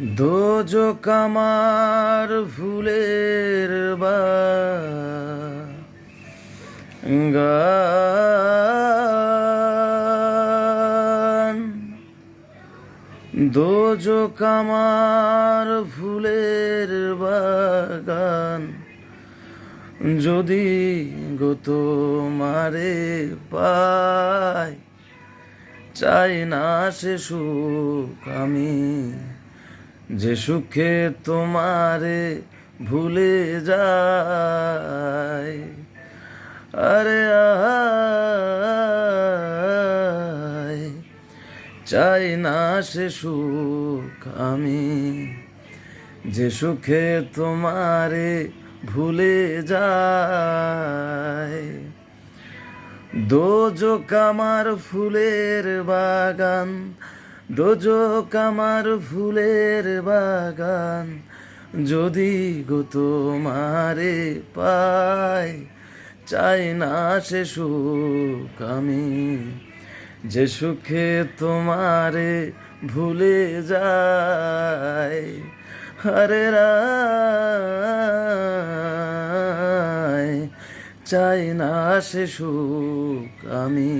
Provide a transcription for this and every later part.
দোজক কামার ফুলের বা গান। দোজক আমার ফুলের বাগান যদি গত মারে পায়, চাই না সে সুখ আমি যে সুখে তোমারে ভুলে যায়। আরে চাই না সে সুখ আমি। যে সুখে তোমারে ভুলে যায়। দোজক আমার ফুলের বাগান দোজক আমার ফুলের বাগান, যদি গো তোমারে পাই, চাই না সে সুখ আমি। যে সুখে তোমারে ভুলে যায় হরে চাই না সে সুখ আমি।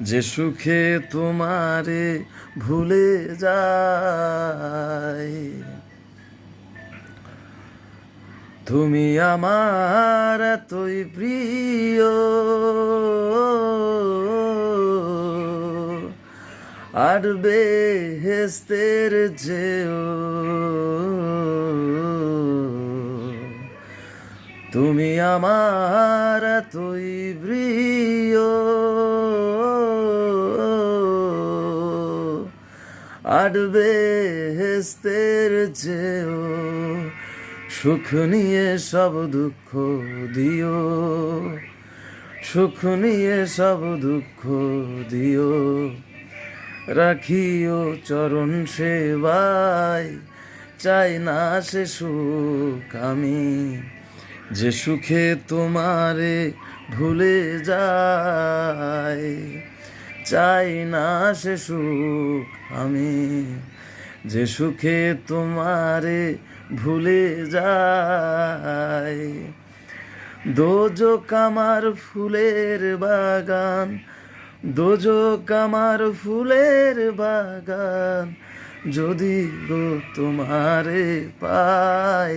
যে সুখে তোমারে ভুলে যায়। তুমি আমার এতই প্রিয়। আর বেহেস্তের যেও তুমি আমার তুই প্রিয়। আর বেহেস্তের যেও সুখ নিয়ে সব দুঃখ দিও। সুখ নিয়ে সব দুঃখ দিও। রাখিও চরণ সেবায়, চাই না সে সুখ আমি। যে সুখে তোমারে ভুলে যায়, চাই না সে সুখ আমি। যে সুখে তোমারে ভুলে যায় দোজক আমার ফুলের বাগান দোজক আমার ফুলের বাগান, যদি গো তোমারে পাই